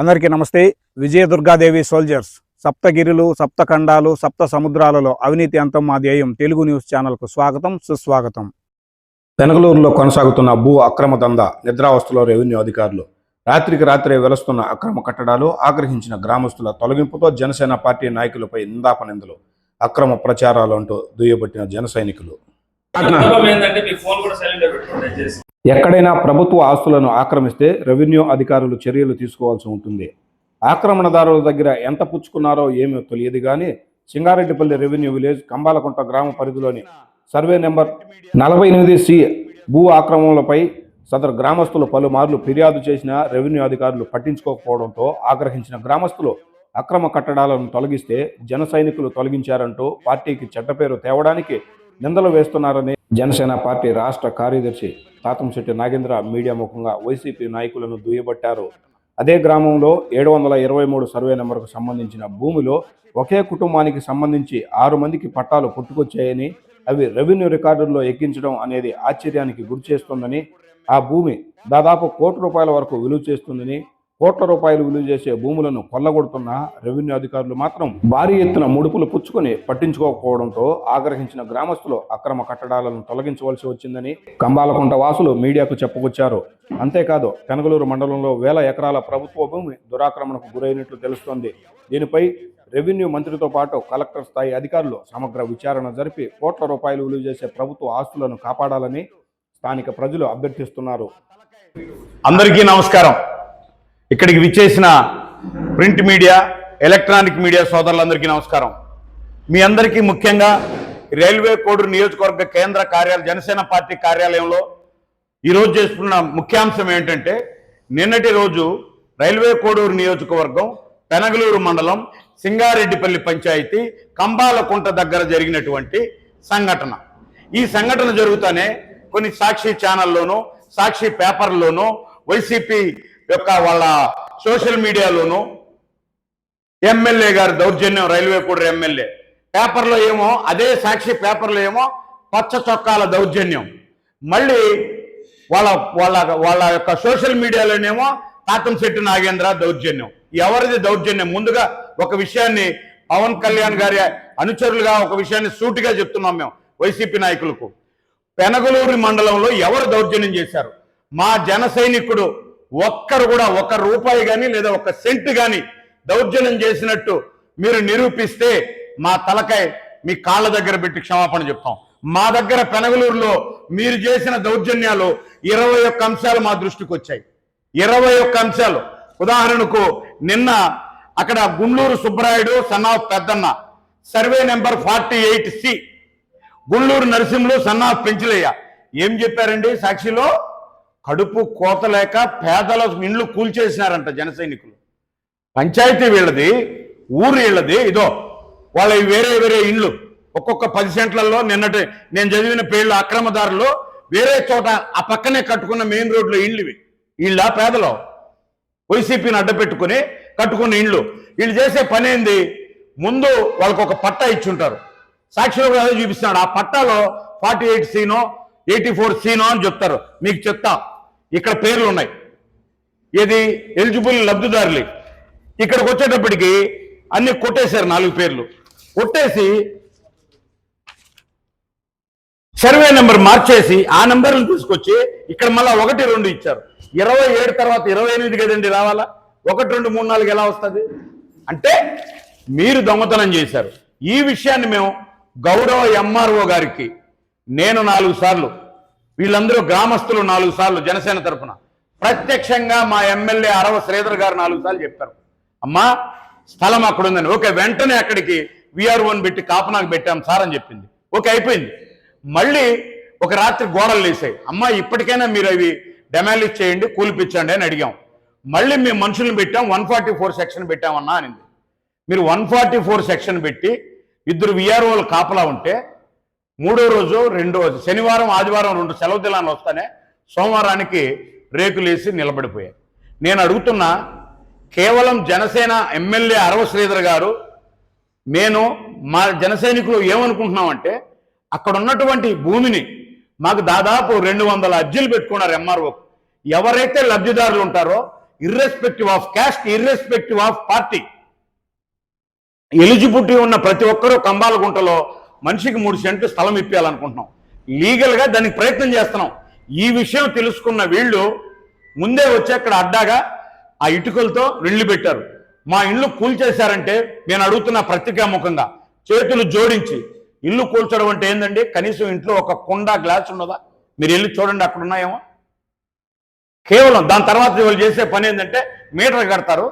అందరికీ నమస్తే. విజయదుర్గాదేవి సోల్జర్స్ సప్తగిరులు సప్తఖండాలు సప్త సముద్రాలలో అవినీతి అంతం మా ధ్యేయం తెలుగు న్యూస్ ఛానల్కు స్వాగతం సుస్వాగతం. బెనగలూరులో కొనసాగుతున్న భూ అక్రమ దందా నిద్రావస్థలో రెవెన్యూ అధికారులు. రాత్రికి రాత్రే వెలుస్తున్న అక్రమ కట్టడాలు ఆగ్రహించిన గ్రామస్తుల తొలగింపుతో జనసేన పార్టీ నాయకులపై నిందాపనిందలు అక్రమ ప్రచారాలు అంటూ దుయ్యబట్టిన జన సైనికులు. ఎక్కడైనా ప్రభుత్వ ఆస్తులను ఆక్రమిస్తే రెవెన్యూ అధికారులు చర్యలు తీసుకోవాల్సి ఉంటుంది. ఆక్రమణదారుల దగ్గర ఎంత పుచ్చుకున్నారో ఏమో తెలియదు కానీ సింగారెడ్డిపల్లి రెవెన్యూ విలేజ్ కంబాలకుంట గ్రామ పరిధిలోని సర్వే నెంబర్ నలభై ఎనిమిది సి భూ ఆక్రమణలపై సదరు గ్రామస్తులు పలుమార్లు ఫిర్యాదు చేసిన రెవెన్యూ అధికారులు పట్టించుకోకపోవడంతో ఆగ్రహించిన గ్రామస్తులు అక్రమ కట్టడాలను తొలగిస్తే జన సైనికులు తొలగించారంటూ పార్టీకి చెడ్డ పేరు తేవడానికి నిందలు వేస్తున్నారని జనసేన పార్టీ రాష్ట్ర కార్యదర్శి తాతంశెట్టి నాగేంద్ర మీడియా ముఖంగా వైసీపీ నాయకులను దుయ్యబట్టారు. అదే గ్రామంలో ఏడు వందల ఇరవై మూడు సర్వే నెంబర్కు సంబంధించిన భూమిలో ఒకే కుటుంబానికి సంబంధించి ఆరు మందికి పట్టాలు పుట్టుకొచ్చాయని అవి రెవెన్యూ రికార్డుల్లో ఎక్కించడం అనేది ఆశ్చర్యానికి గురిచేస్తుందని ఆ భూమి దాదాపు కోటి రూపాయల వరకు విలువ చేస్తుందని కోట్ల రూపాయలు విలువ చేసే భూములను కొల్లగొడుతున్న రెవెన్యూ అధికారులు మాత్రం భారీ ఎత్తున ముడుపులు పుచ్చుకొని పట్టించుకోకపోవడంతో ఆగ్రహించిన గ్రామస్తులు అక్రమ కట్టడాలను తొలగించవలసి వచ్చిందని కంబాలకుంట వాసులు మీడియాకు చెప్పుకొచ్చారు. అంతేకాదు పెనగలూరు మండలంలో వేల ఎకరాల ప్రభుత్వ భూమి దురాక్రమణకు గురైనట్లు తెలుస్తోంది. దీనిపై రెవెన్యూ మంత్రితో పాటు కలెక్టర్ స్థాయి అధికారులు సమగ్ర విచారణ జరిపి కోట్ల రూపాయలు విలువ చేసే ప్రభుత్వ ఆస్తులను కాపాడాలని స్థానిక ప్రజలు అభ్యర్థిస్తున్నారు. అందరికీ నమస్కారం. ఇక్కడికి విచ్చేసిన ప్రింట్ మీడియా ఎలక్ట్రానిక్ మీడియా సోదరులందరికీ నమస్కారం. మీ అందరికీ ముఖ్యంగా రైల్వే కోడూరు నియోజకవర్గ కేంద్ర కార్యాలయం జనసేన పార్టీ కార్యాలయంలో ఈరోజు చేసుకున్న ముఖ్యాంశం ఏంటంటే నిన్నటి రోజు రైల్వే కోడూరు నియోజకవర్గం పెనగలూరు మండలం సింగారెడ్డిపల్లి పంచాయతీ కంబాలకుంట దగ్గర జరిగినటువంటి సంఘటన. ఈ సంఘటన జరుగుతానే కొన్ని సాక్షి ఛానల్లోనూ సాక్షి పేపర్లోనూ వైసీపీ యొక్క వాళ్ళ సోషల్ మీడియాలోనూ ఎమ్మెల్యే గారి దౌర్జన్యం రైల్వే కూడా ఎమ్మెల్యే. పేపర్లో ఏమో అదే సాక్షి పేపర్లో ఏమో పచ్చ చొక్కాల దౌర్జన్యం. మళ్ళీ వాళ్ళ వాళ్ళ వాళ్ళ యొక్క సోషల్ మీడియాలోనేమో తాతంశెట్టి నాగేంద్ర దౌర్జన్యం. ఎవరిది దౌర్జన్యం? ముందుగా ఒక విషయాన్ని పవన్ కళ్యాణ్ గారి అనుచరులుగా ఒక విషయాన్ని సూటిగా చెప్తున్నాం మేము వైసీపీ నాయకులకు. పెనగలూరు మండలంలో ఎవరు దౌర్జన్యం చేశారు? మా జన సైనికుడు ఒక్కరు కూడా ఒక రూపాయి కానీ లేదా ఒక సెంట్ కానీ దౌర్జన్యం చేసినట్టు మీరు నిరూపిస్తే మా తలకాయ మీ కాళ్ళ దగ్గర పెట్టి క్షమాపణ చెప్తాం. మా దగ్గర పెనగలూరులో మీరు చేసిన దౌర్జన్యాలు ఇరవై ఒక్క అంశాలు మా దృష్టికి వచ్చాయి. ఇరవై ఒక్క అంశాలు. ఉదాహరణకు నిన్న అక్కడ Gundluru Subbarayudu son of Peddanna survey number forty eight C Gundluru Narasimhulu son of Penchalaiah. ఏం చెప్పారండి సాక్షిలో? కడుపు కోత లేక పేదల ఇండ్లు కూల్చేసినారంట జన సైనికులు. పంచాయతీ వీళ్ళది ఊరు వీళ్ళది ఇదో వాళ్ళ వేరే వేరే ఇండ్లు. ఒక్కొక్క పది సెంట్లలో నిన్నటి నేను చదివిన పేళ్ళు అక్రమదారులు వేరే చోట ఆ పక్కనే కట్టుకున్న మెయిన్ రోడ్లో ఇండ్లు ఇవి వీళ్ళ పేదలో వైసీపీని అడ్డపెట్టుకుని కట్టుకున్న ఇండ్లు. వీళ్ళు చేసే పని ఏంది? ముందు వాళ్ళకు ఒక పట్టా ఇచ్చుంటారు. సాక్షిలో కూడా అదే చూపిస్తున్నాడు. ఆ పట్టాలో ఫార్టీ ఎయిట్ సీనో ఎయిటీ ఫోర్ సీనో అని చెప్తారు. మీకు చెప్తా. ఇక్కడ పేర్లు ఉన్నాయి. ఏది? ఎలిజిబుల్ లబ్ధిదారులు. ఇక్కడికి వచ్చేటప్పటికి అన్ని కొట్టేశారు నాలుగు పేర్లు. కొట్టేసి సర్వే నెంబర్ మార్చేసి ఆ నెంబర్ని తీసుకొచ్చి ఇక్కడ మళ్ళా ఒకటి రెండు ఇచ్చారు. ఇరవై ఏడు తర్వాత ఇరవై ఎనిమిది కదండి రావాలా? ఒకటి రెండు మూడు నాలుగు ఎలా వస్తుంది? అంటే మీరు దొంగతనం చేశారు. ఈ విషయాన్ని మేము గౌరవ ఎంఆర్ఓ గారికి నేను నాలుగు సార్లు వీళ్ళందరూ గ్రామస్తులు నాలుగు సార్లు జనసేన తరఫున ప్రత్యక్షంగా మా ఎమ్మెల్యే అరవ శ్రీధర్ గారు నాలుగు సార్లు చెప్పారు. అమ్మా స్థలం అక్కడ ఉందని ఓకే వెంటనే అక్కడికి విఆర్ వన్ పెట్టి కాపనాకు పెట్టాం సార్ అని చెప్పింది. ఓకే అయిపోయింది. మళ్ళీ ఒక రాత్రి గోడలు లేసాయి. అమ్మా ఇప్పటికైనా మీరు అవి డెమాలిజ్ చేయండి కూలిపించండి అని అడిగాం. మళ్ళీ మేము మనుషులను పెట్టాం వన్ ఫార్టీ ఫోర్ సెక్షన్ పెట్టామన్నా అనింది. మీరు వన్ ఫార్టీ ఫోర్ సెక్షన్ పెట్టి ఇద్దరు విఆర్ఓలు కాపలా ఉంటే మూడో రోజు రెండో శనివారం ఆదివారం రెండు సెలవు దినాలు వస్తానే సోమవారానికి రేకులేసి నిలబడిపోయాయి. నేను అడుగుతున్నా కేవలం జనసేన ఎమ్మెల్యే అరవ శ్రీధర్ గారు నేను మా జనసైనికులు ఏమనుకుంటున్నామంటే అక్కడ ఉన్నటువంటి భూమిని మాకు దాదాపు రెండు వందల అర్జీలు పెట్టుకున్నారు ఎంఆర్ఓ ఎవరైతే లబ్ధిదారులు ఉంటారో irrespective of caste irrespective of party eligibility ఉన్న ప్రతి ఒక్కరూ కంబాలగుంటలో మనిషికి మూడు సెంట్లు స్థలం ఇప్పించాలనుకుంటున్నాం లీగల్గా దానికి ప్రయత్నం చేస్తున్నాం. ఈ విషయం తెలుసుకున్న వీళ్ళు ముందే వచ్చి అక్కడ అడ్డాగా ఆ ఇటుకలతో నిళ్ళు పెట్టారు. మా ఇల్లు కూల్చేశారంటే నేను అడుగుతున్న పత్రికాముఖంగా చేతులు జోడించి ఇల్లు కూల్చడం అంటే ఏంటండి కనీసం ఇంట్లో ఒక కుండ గ్లాస్ ఉన్నదా? మీరు వెళ్ళి చూడండి అక్కడ ఉన్నాయేమో. కేవలం దాని తర్వాత వాళ్ళు చేసే పని ఏంటంటే మీటర్ కడతారు.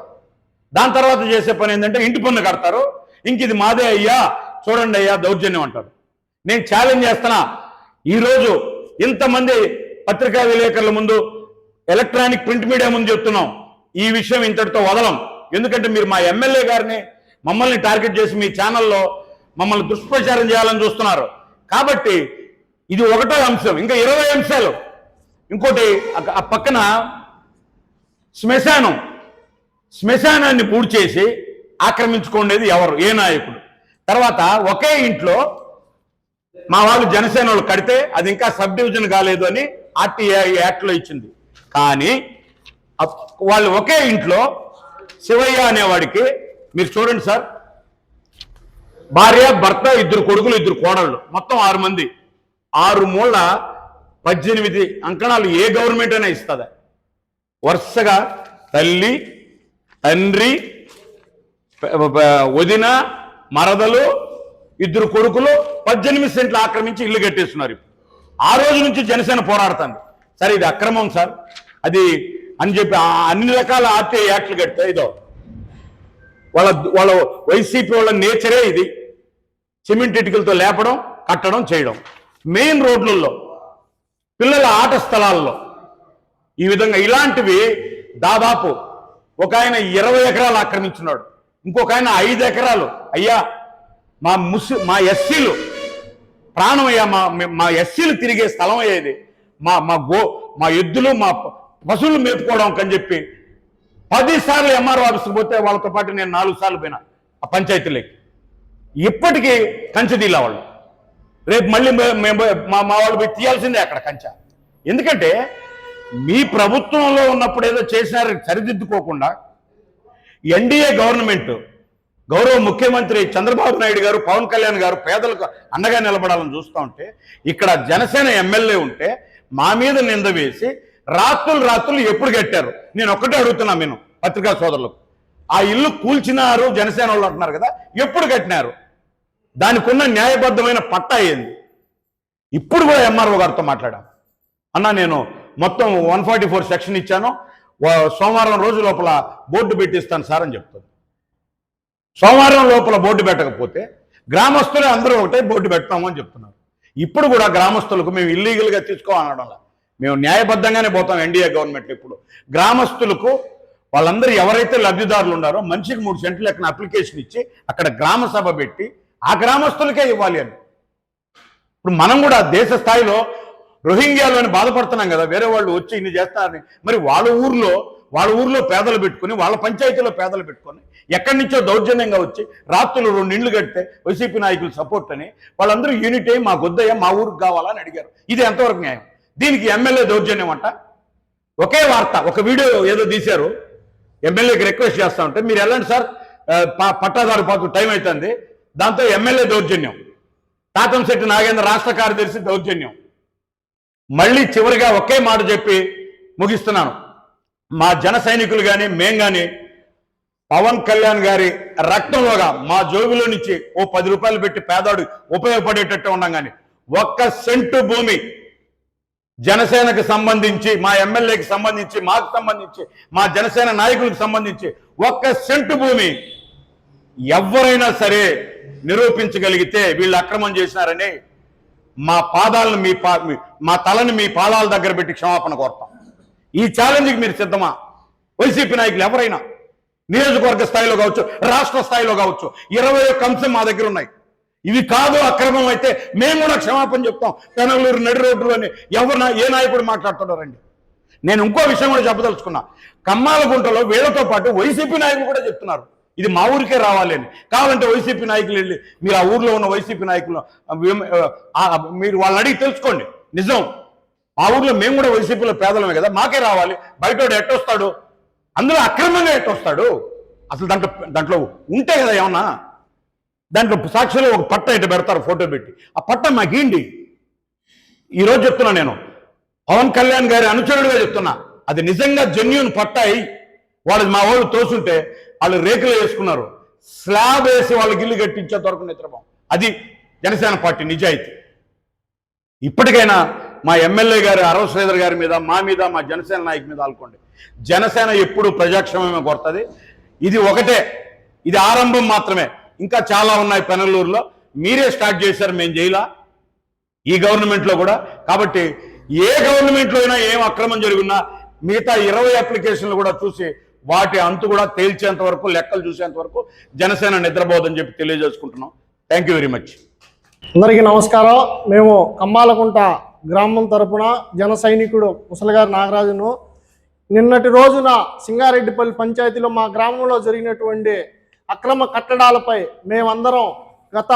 దాని తర్వాత చేసే పని ఏంటంటే ఇంటి పన్ను కడతారు. ఇంక ఇది మాదే అయ్యా చూడండి అయ్యా దౌర్జన్యం అంటారు. నేను ఛాలెంజ్ చేస్తున్నా. ఈరోజు ఇంతమంది పత్రికా విలేకరుల ముందు ఎలక్ట్రానిక్ ప్రింట్ మీడియా ముందు చెప్తున్నాం. ఈ విషయం ఇంతటితో వదలం. ఎందుకంటే మీరు మా ఎమ్మెల్యే గారిని మమ్మల్ని టార్గెట్ చేసి మీ ఛానల్లో మమ్మల్ని దుష్ప్రచారం చేయాలని చూస్తున్నారు. కాబట్టి ఇది ఒకటో అంశం ఇంకా ఇరవై అంశాలు. ఇంకోటి ఆ- పక్కన శ్మశానం. శ్మశానాన్ని పూర్తి చేసి ఆక్రమించుకునేది ఎవరు? ఏ నాయకుడు? తర్వాత ఒకే ఇంట్లో మా వాళ్ళు జనసేన వాళ్ళు కడితే అది ఇంకా సబ్ డివిజన్ కాలేదు అని ఆర్టీఐ యాక్ట్లో ఇచ్చింది. కానీ అప్- వాళ్ళు ఒకే ఇంట్లో శివయ్య అనేవాడికి మీరు చూడండి సార్ భార్య భర్త ఇద్దరు కొడుకులు ఇద్దరు కోడళ్ళు మొత్తం ఆరు మంది. ఆరు మూళ్ళ పద్దెనిమిది అంకణాలు ఏ గవర్నమెంట్ అయినా ఇస్తుందా. వరుసగా తల్లి తండ్రి వదిన మరదలు ఇద్దరు కొడుకులు పద్దెనిమిది సెంట్లు ఆక్రమించి ఇల్లు కట్టేస్తున్నారు ఆ రోజు నుంచి జనసేన పోరాడుతుంది. సరే ఇది అక్రమం సార్. అది అని చెప్పి అన్ని రకాల ఆర్టీఐ యాక్ట్లు కడితే ఇదో. వాళ్ళ వాళ్ళ వైసీపీ వాళ్ళ నేచరే ఇది. సిమెంట్ ఇటుకలతో లేపడం కట్టడం చేయడం. మెయిన్ రోడ్లలో పిల్లల ఆట స్థలాల్లో ఈ విధంగా ఇలాంటివి దాదాపు ఒక ఆయన ఇరవై ఎకరాలు ఆక్రమించున్నాడు. ఇంకొక ఆయన ఐదు ఎకరాలు. అయ్యా మా ముసి మా ఎస్సీలు ప్రాణం అయ్యా మా మా ఎస్సీలు తిరిగే స్థలం అయ్యేది మా మా గో మా ఎద్దులు మా పశువులు మేపుకోవడం అని చెప్పి పది సార్లు ఎంఆర్ఓ ఆఫీస్కి పోతే వాళ్ళతో పాటు నేను నాలుగు సార్లు పోయినా ఆ పంచాయతీలకి. ఇప్పటికీ కంచె తీలా వాళ్ళు. రేపు మళ్ళీ మేము మా మా వాళ్ళు పోయి తీయాల్సిందే అక్కడ కంచె. ఎందుకంటే మీ ప్రభుత్వంలో ఉన్నప్పుడు ఏదో చేసినారు సరిదిద్దుకోకుండా ఎన్డీఏ గవర్నమెంట్ గౌరవ ముఖ్యమంత్రి చంద్రబాబు నాయుడు గారు పవన్ కళ్యాణ్ గారు పేదలకు అండగా నిలబడాలని చూస్తూ ఉంటే ఇక్కడ జనసేన ఎమ్మెల్యే ఉంటే మా మీద నింద వేసి రాత్రులు రాత్రులు ఎప్పుడు కట్టారు నేను ఒక్కటే అడుగుతున్నా నేను పత్రికా సోదరులకు. ఆ ఇల్లు కూల్చినారు జనసేన వాళ్ళు అంటున్నారు కదా ఎప్పుడు కట్టినారు? దానికి ఉన్న న్యాయబద్ధమైన పట్టా ఏంది? ఇప్పుడు కూడా ఎంఆర్ఓ గారితో మాట్లాడాం. అన్న నేను మొత్తం వన్ ఫార్టీ ఫోర్ సెక్షన్ ఇచ్చాను. సోమవారం రోజు లోపల బోర్డు పెట్టిస్తాను సార్ అని చెప్తుంది. సోమవారం లోపల బోర్డు పెట్టకపోతే గ్రామస్తులే అందరూ ఒకటే బోర్డు పెడతాము అని చెప్తున్నారు. ఇప్పుడు కూడా గ్రామస్తులకు మేము ఇల్లీగల్గా తీసుకోవాలనడంలా మేము న్యాయబద్ధంగానే పోతాం ఎన్డీఏ గవర్నమెంట్ ఇప్పుడు. గ్రామస్తులకు వాళ్ళందరూ ఎవరైతే లబ్ధిదారులు ఉన్నారో మనిషికి మూడు సెంట్లు లెక్కన అప్లికేషన్ ఇచ్చి అక్కడ గ్రామ సభ పెట్టి ఆ గ్రామస్తులకే ఇవ్వాలి అని. ఇప్పుడు మనం కూడా దేశ స్థాయిలో రోహింగ్యాలోని బాధపడుతున్నాం కదా వేరే వాళ్ళు వచ్చి ఇన్ని చేస్తారని. మరి వాళ్ళ ఊర్లో వాళ్ళ ఊర్లో పేదలు పెట్టుకొని వాళ్ళ పంచాయతీలో పేదలు పెట్టుకొని ఎక్కడి నుంచో దౌర్జన్యంగా వచ్చి రాత్రులు రెండు ఇండ్లు కడితే వైసీపీ నాయకులు సపోర్ట్ అని వాళ్ళందరూ యూనిట్ అయ్యి మా గుద్దయ్య మా ఊరికి కావాలని అడిగారు. ఇది ఎంతవరకు న్యాయం? దీనికి ఎమ్మెల్యే దౌర్జన్యం అంట. ఒకే వార్త ఒక వీడియో ఏదో తీశారు. ఎమ్మెల్యేకి రిక్వెస్ట్ చేస్తా ఉంటే మీరు వెళ్ళండి సార్ పట్టాదారు పాకు టైం అవుతుంది దాంతో ఎమ్మెల్యే దౌర్జన్యం. తాతంశెట్టి నాగేంద్ర రాష్ట్ర కార్యదర్శి దౌర్జన్యం. మళ్ళీ చివరిగా ఒకే మాట చెప్పి ముగిస్తున్నాను. మా జన సైనికులు కానీ మేం కానీ పవన్ కళ్యాణ్ గారి రక్తంలోగా మా జోబులో నుంచి ఓ పది రూపాయలు పెట్టి పేదవాడు ఉపయోగపడేటట్టు ఉన్నాం కానీ ఒక్క సెంటు భూమి జనసేనకు సంబంధించి మా ఎమ్మెల్యేకి సంబంధించి మాకు సంబంధించి మా జనసేన నాయకులకు సంబంధించి ఒక్క సెంటు భూమి ఎవరైనా సరే నిరూపించగలిగితే వీళ్ళు అక్రమం చేసినారని మా పాదాలను మీ పా మా తలని మీ పాదాల దగ్గర పెట్టి క్షమాపణ కోరుతాం. ఈ ఛాలెంజ్కి మీరు సిద్ధమా? వైసీపీ నాయకులు ఎవరైనా? నియోజకవర్గ స్థాయిలో కావచ్చు రాష్ట్ర స్థాయిలో కావచ్చు ఇరవై ఒక్క అంశం మా దగ్గర ఉన్నాయి. ఇవి కాదు అక్రమం అయితే మేము కూడా క్షమాపణ చెప్తాం. పెనగలూరు నడి రోడ్డు అని ఎవరు ఏ నాయకుడు మాట్లాడుతున్నారండి? నేను ఇంకో విషయం కూడా చెప్పదలుచుకున్నా. కమ్మాలగుంటలో వీళ్ళతో పాటు వైసీపీ నాయకులు కూడా చెప్తున్నారు. ఇది మా ఊరికే రావాలి అని కావాలంటే వైసీపీ నాయకులు వెళ్ళి మీరు ఆ ఊర్లో ఉన్న వైసీపీ నాయకులు మీరు వాళ్ళని అడిగి తెలుసుకోండి. నిజం. ఆ ఊర్లో మేము కూడా వైసీపీలో పేదలమే కదా మాకే రావాలి. బయట ఎట్టొస్తాడు? అందులో అక్రమంగా ఎట్టొస్తాడు? అసలు దాంట్లో దాంట్లో ఉంటే కదా ఏమన్నా? దాంట్లో సాక్షిలో ఒక పట్ట ఇటు పెడతారు ఫోటో పెట్టి. ఆ పట్ట మాకేంటి ఈరోజు చెప్తున్నా నేను. పవన్ కళ్యాణ్ గారి అనుచరుడిగా చెప్తున్నా. అది నిజంగా జెన్యున్ పట్ట అయి వాళ్ళు మా వాళ్ళు తోసుంటే వాళ్ళు రేకులు వేసుకున్నారు. స్లాబ్ వేసి వాళ్ళకి ఇల్లు కట్టించేంత వరకు నిద్రపోం. అది జనసేన పార్టీ నిజాయితీ. ఇప్పటికైనా మా ఎమ్మెల్యే గారు అరవ శ్రీధర్ గారి మీద మా మీద మా జనసేన నాయకు మీద ఆలుకోండి. జనసేన ఎప్పుడు ప్రజాక్షేమమే కొడుతుంది ఇది ఒకటే. ఇది ఆరంభం మాత్రమే. ఇంకా చాలా ఉన్నాయి పెనలూరులో మీరే స్టార్ట్ చేశారు మేము చేయలా. ఈ గవర్నమెంట్లో కూడా. కాబట్టి ఏ గవర్నమెంట్లో అయినా ఏం అక్రమం జరిగినా మిగతా ఇరవై అప్లికేషన్లు కూడా చూసి వాటి అంతు కూడా తేల్చేంత వరకు లెక్కలు చూసేంత వరకు జనసేన నిద్రపోదని చెప్పి తెలియజేసుకుంటున్నాం. థ్యాంక్ యూ వెరీ మచ్ అందరికీ నమస్కారం. మేము కమ్మాలకుంట గ్రామం తరపున జన సైనికుడు ముసలిగారి నాగరాజును. నిన్నటి రోజున సింగారెడ్డిపల్లి పంచాయతీలో మా గ్రామంలో జరిగినటువంటి అక్రమ కట్టడాలపై మేమందరం గత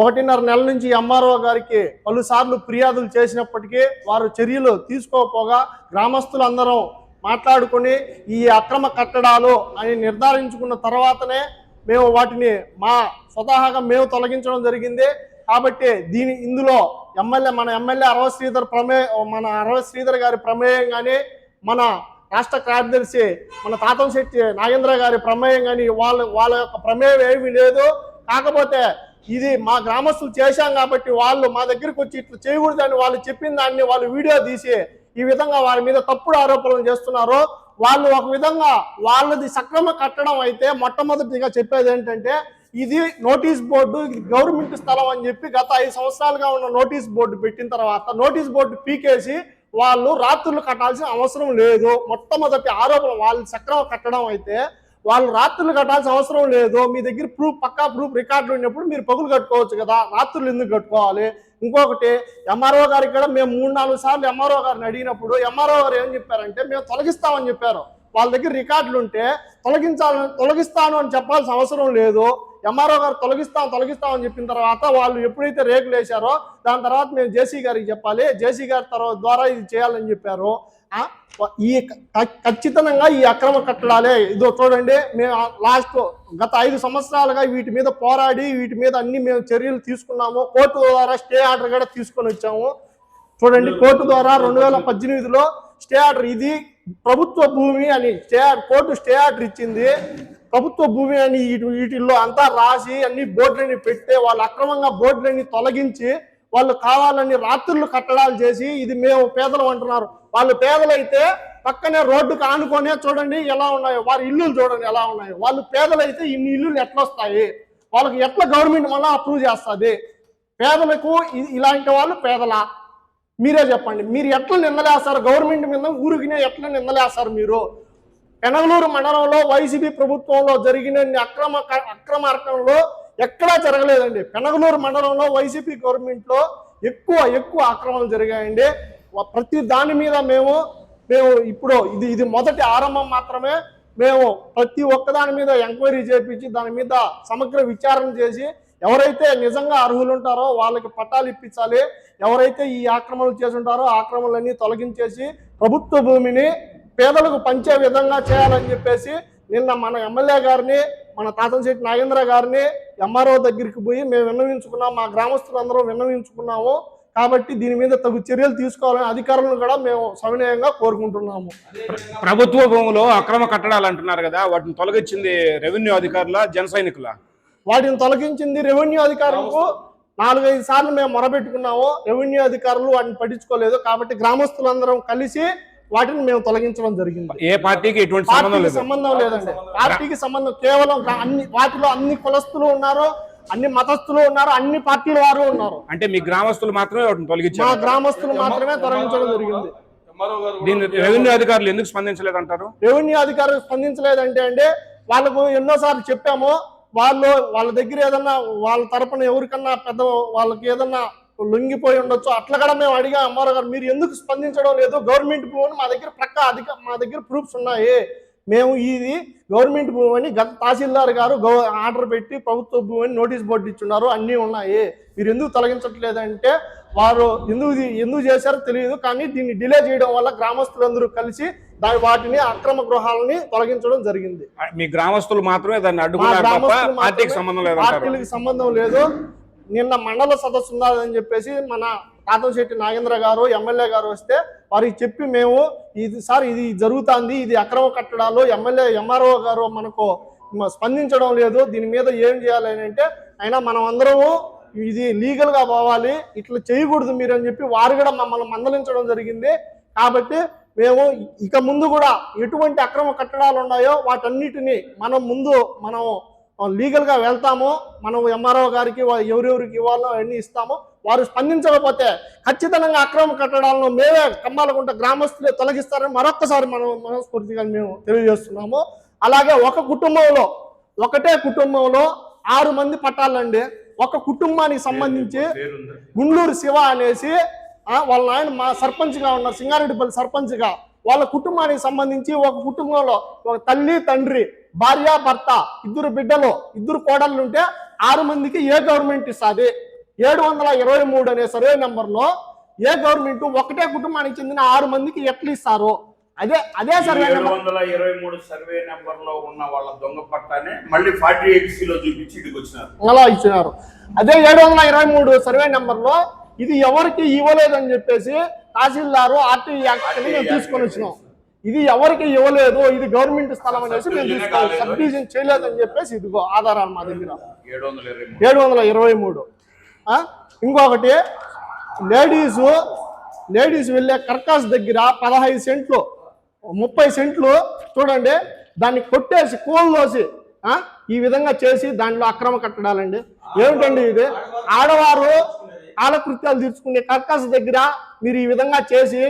ఒకటిన్నర నెల నుంచి ఎంఆర్ఓ గారికి పలుసార్లు ఫిర్యాదులు చేసినప్పటికీ వారు చర్యలు తీసుకోకపోగా గ్రామస్తులందరం మాట్లాడుకొని ఈ అక్రమ కట్టడాలు అని నిర్ధారించుకున్న తర్వాతనే మేము వాటిని మా స్వతహాగా మేము తొలగించడం జరిగింది. కాబట్టి దీని ఇందులో ఎమ్మెల్యే మన ఎమ్మెల్యే అరవ శ్రీధర్ ప్రమే మన అరవ శ్రీధర్ గారి ప్రమేయం కానీ మన రాష్ట్ర కార్యదర్శి మన తాతం శెట్టి నాగేంద్ర గారి ప్రమేయం కానీ వాళ్ళ వాళ్ళ యొక్క ప్రమేయం ఏమీ లేదు. కాకపోతే ఇది మా గ్రామస్తులు చేశాం కాబట్టి వాళ్ళు మా దగ్గరికి వచ్చి ఇట్లా చేయకూడదని వాళ్ళు చెప్పిన దాన్ని వాళ్ళు వీడియో తీసి ఈ విధంగా వారి మీద తప్పుడు ఆరోపణలు చేస్తున్నారు వాళ్ళు ఒక విధంగా వాళ్ళది సక్రమ కట్టడం అయితే మొట్టమొదటిగా చెప్పేది ఏంటంటే ఇది నోటీస్ బోర్డు ఇది గవర్నమెంట్ స్థలం అని చెప్పి గత ఐదు సంవత్సరాలుగా ఉన్న నోటీస్ బోర్డు పెట్టిన తర్వాత నోటీస్ బోర్డు పీకేసి వాళ్ళు రాత్రులు కట్టాల్సిన అవసరం లేదు. మొట్టమొదటి ఆరోపణ వాళ్ళు సక్రమ కట్టడం అయితే వాళ్ళు రాత్రులు కట్టాల్సిన అవసరం లేదు. మీ దగ్గర ప్రూఫ్ పక్కా ప్రూఫ్ రికార్డులు ఉన్నప్పుడు మీరు పగులు కట్టుకోవచ్చు కదా. రాత్రులు ఎందుకు కట్టుకోవాలి? ఇంకొకటి ఎంఆర్ఓ గారికి కూడా మేము మూడు నాలుగు సార్లు ఎంఆర్ఓ గారిని అడిగినప్పుడు ఎంఆర్ఓ గారు ఏం చెప్పారంటే మేము తొలగిస్తామని చెప్పారు. వాళ్ళ దగ్గర రికార్డులు ఉంటే తొలగించాలని తొలగిస్తాను అని చెప్పాల్సిన అవసరం లేదు. ఎంఆర్ఓ గారు తొలగిస్తాం తొలగిస్తాం అని చెప్పిన తర్వాత వాళ్ళు ఎప్పుడైతే రేకులు వేశారో దాని తర్వాత మేము జేసీ గారికి చెప్పాలి. జేసీ గారి తర్వాత ద్వారా ఇది చేయాలని చెప్పారు. ఈ ఖచ్చితంగా ఈ అక్రమ కట్టడాలే. ఇదో చూడండి మేము లాస్ట్ గత ఐదు సంవత్సరాలుగా వీటి మీద పోరాడి వీటి మీద అన్ని మేము చర్యలు తీసుకున్నాము. కోర్టు ద్వారా స్టే ఆర్డర్ కూడా తీసుకొని వచ్చాము. చూడండి కోర్టు ద్వారా రెండు వేల పద్దెనిమిదిలో స్టే ఆర్డర్ ఇది ప్రభుత్వ భూమి అని స్టే కోర్టు స్టే ఆర్డర్ ఇచ్చింది. ప్రభుత్వ భూమి అని వీటిల్లో అంతా రాసి అన్ని బోర్డులని పెడితే వాళ్ళు అక్రమంగా బోర్డులన్నీ తొలగించి వాళ్ళు కావాలని రాత్రులు కట్టడాలు చేసి ఇది మేము పేదలు అంటున్నారు. వాళ్ళు పేదలైతే పక్కనే రోడ్డుకు ఆనుకొనే చూడండి ఎలా ఉన్నాయో వారి ఇల్లులు చూడండి ఎలా ఉన్నాయో. వాళ్ళు పేదలైతే ఇన్ని ఇల్లులు ఎట్లా వస్తాయి? వాళ్ళకి ఎట్లా గవర్నమెంట్ మళ్ళీ అప్రూవ్ చేస్తుంది? పేదలకు ఇ- ఇలాంటి వాళ్ళు పేదలా. మీరే చెప్పండి. మీరు ఎట్లా నిందలేస్తారు? గవర్నమెంట్ మీద ఊరికినే ఎట్లా నిందలేస్తారు మీరు? పెనగలూరు మండలంలో వైసీపీ ప్రభుత్వంలో జరిగిన అక్రమ అక్రమ అక్రమంలో ఎక్కడా జరగలేదండి. పెనగలూరు మండలంలో వైసీపీ గవర్నమెంట్లో ఎక్కువ ఎక్కువ అక్రమాలు జరిగాయండి. ప్రతి దాని మీద మేము మేము ఇప్పుడు ఇది ఇది మొదటి ఆరంభం మాత్రమే మేము ప్రతి ఒక్కదాని మీద ఎంక్వైరీ చేపించి దాని మీద సమగ్ర విచారణ చేసి ఎవరైతే నిజంగా అర్హులు ఉంటారో వాళ్ళకి పట్టాలు ఇప్పించాలి ఎవరైతే ఈ ఆక్రమణలు చేసి ఉంటారో ఆక్రమణలన్నీ తొలగించేసి ప్రభుత్వ భూమిని పేదలకు పంచే విధంగా చేయాలని చెప్పేసి నిన్న మన ఎమ్మెల్యే గారిని మన తాతంశెట్టి నాగేంద్ర గారిని ఎంఆర్ఓ దగ్గరికి పోయి మేము విన్నవించుకున్నాం మా గ్రామస్తులందరూ విన్నవించుకున్నాము. కాబట్టి దీని మీద తగు చర్యలు తీసుకోవాలని అధికారులను కూడా మేము సవినయంగా కోరుకుంటున్నాము. ప్రభుత్వ భూములో అక్రమ కట్టడాలు అంటున్నారు కదా వాటిని తొలగించింది రెవెన్యూ అధికారుల జన సైనికుల? వాటిని తొలగించింది రెవెన్యూ అధికారులకు. నాలుగైదు సార్లు మేము మొరబెట్టుకున్నాము రెవెన్యూ అధికారులు వాటిని పట్టించుకోలేదు. కాబట్టి గ్రామస్తులందరం కలిసి వాటిని మేము తొలగించడం జరిగింది. ఏ పార్టీకి ఎటువంటి సంబంధం సంబంధం లేదండి. పార్టీకి సంబంధం కేవలం అన్ని వాటిలో అన్ని కులస్తులు ఉన్నారు అన్ని మతస్థులు ఉన్నారు అన్ని పార్టీల వారు ఉన్నారు. అంటే మీ గ్రామస్తులు మాత్రమే వాటిని మా తొలగించారు గ్రామస్తులు మాత్రమే తొలగించడం జరిగింది. దీన్ని రెవెన్యూ అధికారులు ఎందుకు స్పందించలేదంటారు? రెవెన్యూ అధికారులు స్పందించలేదంటే అండి వాళ్ళకు ఎన్నోసార్లు చెప్పాము వాళ్ళు వాళ్ళ దగ్గర ఏదన్నా వాళ్ళ తరపున ఎవరికన్నా పెద్ద వాళ్ళకి ఏదన్నా లొంగిపోయి ఉండొచ్చు అట్లా కూడా మేము అడిగా అమ్మారావు గారు మీరు ఎందుకు స్పందించడం లేదు? గవర్నమెంట్ భూమిని మా దగ్గర ప్రక్క అధిక మా దగ్గర ప్రూఫ్స్ ఉన్నాయి. మేము ఇది గవర్నమెంట్ భూమి అని గత తహసీల్దార్ గారు ఆర్డర్ పెట్టి ప్రభుత్వ భూమి అని నోటీస్ బోర్డు ఇచ్చున్నారు. అన్నీ ఉన్నాయి. మీరు ఎందుకు తొలగించట్లేదంటే వారు ఎందుకు ఎందుకు చేశారో తెలియదు. కానీ దీన్ని డిలే చేయడం వల్ల గ్రామస్తులందరూ కలిసి దాని వాటిని అక్రమ గృహాలని తొలగించడం జరిగింది. మీ గ్రామస్తులు మాత్రమే దాన్ని అడ్డుకున్నారు పార్టీకి సంబంధం పార్టీలకి సంబంధం లేదు. నిన్న మండల సదస్సు ఉన్నదని చెప్పేసి మన కాటంశెట్టి నాగేంద్ర గారు ఎమ్మెల్యే గారు వస్తే వారికి చెప్పి మేము ఇది సార్ ఇది జరుగుతుంది ఇది అక్రమ కట్టడాలు ఎమ్మెల్యే ఎంఆర్ఓ గారు మనకు స్పందించడం లేదు దీని మీద ఏం చేయాలి అని అంటే అయినా మనం అందరము ఇది లీగల్గా పోవాలి ఇట్లా చేయకూడదు మీరు అని చెప్పి వారు కూడా మమ్మల్ని మందలించడం జరిగింది. కాబట్టి మేము ఇక ముందు కూడా ఎటువంటి అక్రమ కట్టడాలు ఉన్నాయో వాటన్నిటిని మనం ముందు మనం లీగల్గా వెళ్తాము మనం ఎంఆర్ఓ గారికి ఎవరెవరికి ఇవ్వాలో అన్నీ ఇస్తాము. వారు స్పందించకపోతే ఖచ్చితంగా అక్రమ కట్టడాలను మేమే కమ్మాలకుంట గ్రామస్తులే తొలగిస్తారని మరొక్కసారి మనం మనస్ఫూర్తిగా మేము తెలియజేస్తున్నాము. అలాగే ఒక కుటుంబంలో ఒకటే కుటుంబంలో ఆరు మంది పట్టాలండి. ఒక కుటుంబానికి సంబంధించి గుండ్లూరు శివ అనేసి వాళ్ళ నాయన మా సర్పంచ్గా ఉన్న సింగారెడ్డిపల్లి సర్పంచ్గా. వాళ్ళ కుటుంబానికి సంబంధించి ఒక కుటుంబంలో ఒక తల్లి తండ్రి భార్య భర్త ఇద్దరు బిడ్డలు ఇద్దరు కోడళ్ళు ఉంటే ఆరు మందికి ఏ గవర్నమెంట్ ఇస్తుంది? ఏడు వందల ఇరవై మూడు అనే సర్వే నెంబర్లో ఏ గవర్నమెంట్ ఒకటే కుటుంబానికి చెందిన ఆరు మందికి ఎట్లు ఇస్తారు? అదే అదే సర్వే ఏడు నెంబర్ వందల ఇరవై మూడు సర్వే నెంబర్లో ఉన్న వాళ్ళ దొంగ పట్టానే మళ్ళీ ఫార్టీ ఎయిట్లో చూపించి ఇటుకు వచ్చినారు. అలా ఇచ్చినారు. అదే ఏడు వందల ఇరవై మూడు సర్వే నెంబర్లో ఇది ఎవరికి ఇవ్వలేదని చెప్పేసి తహసీల్దారు ఆర్టీ యాక్ట్ మేము తీసుకొని వచ్చినాం. ఇది ఎవరికి ఇవ్వలేదు ఇది గవర్నమెంట్ స్థలం అనేసి మేము తీసుకోవాలి సబ్ డివిజన్ చేయలేదని చెప్పేసి ఇదిగో ఆధారాలు మా దగ్గర. ఏడు వందల ఇరవై మూడు. ఇంకొకటి లేడీస్ లేడీస్ వెళ్ళే కర్కాస్ దగ్గర పదహైదు సెంట్లు ముప్పై సెంట్లు చూడండి దాన్ని కొట్టేసి కోల్లోసి ఈ విధంగా చేసి దాంట్లో అక్రమ కట్టడాలండి. ఏమిటండి ఇది? ఆడవారు ఆలకృత్యాలు తీర్చుకునే కర్కాస్ దగ్గర మీరు ఈ విధంగా చేసి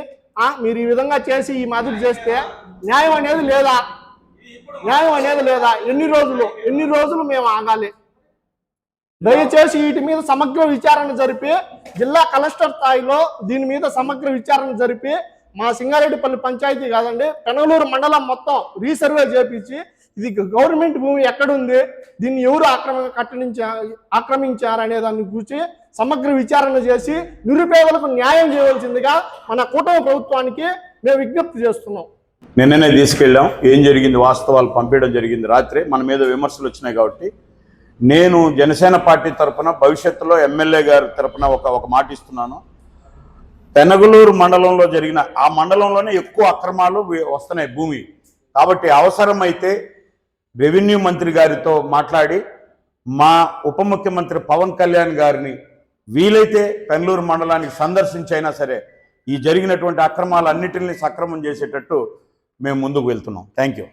మీరు ఈ విధంగా చేసి ఈ మాదిరి చేస్తే న్యాయం అనేది లేదా? న్యాయం అనేది లేదా? ఎన్ని రోజులు? ఎన్ని రోజులు మేము ఆగాలి? దయచేసి వీటి మీద సమగ్ర విచారణ జరిపి జిల్లా కలెక్టర్ స్థాయిలో దీని మీద సమగ్ర విచారణ జరిపి మా సింగారెడ్డిపల్లి పంచాయతీ కాదండి పెనగలూరు మండలం మొత్తం రీసర్వే చేపించి ఇది గవర్నమెంట్ భూమి ఎక్కడుంది దీన్ని ఎవరు ఆక్రమణ కట్టడించా ఆక్రమించారు అనే దాన్ని గురించి సమగ్ర విచారణ చేసి నిరుపేదలకు న్యాయం చేయవలసిందిగా మన కూటమి ప్రభుత్వానికి మేము విజ్ఞప్తి చేస్తున్నాం. నిన్ననే తీసుకెళ్ళాం ఏం జరిగింది వాస్తవాలు పంపించడం జరిగింది రాత్రి మన మీద విమర్శలు వచ్చినాయి కాబట్టి నేను జనసేన పార్టీ తరఫున భవిష్యత్తులో ఎమ్మెల్యే గారి తరపున ఒక ఒక మాట ఇస్తున్నాను. పెనగలూరు మండలంలో జరిగిన ఆ మండలంలోనే ఎక్కువ అక్రమాలు వస్తున్నాయి భూమి. కాబట్టి అవసరమైతే రెవెన్యూ మంత్రి గారితో మాట్లాడి మా ఉప ముఖ్యమంత్రి పవన్ కళ్యాణ్ గారిని వీలైతే పెనలూరు మండలానికి సందర్శించైనా సరే ఈ జరిగినటువంటి అక్రమాలన్నిటిని సక్రమం చేసేటట్టు మేము ముందుకు వెళ్తున్నాం. Thank you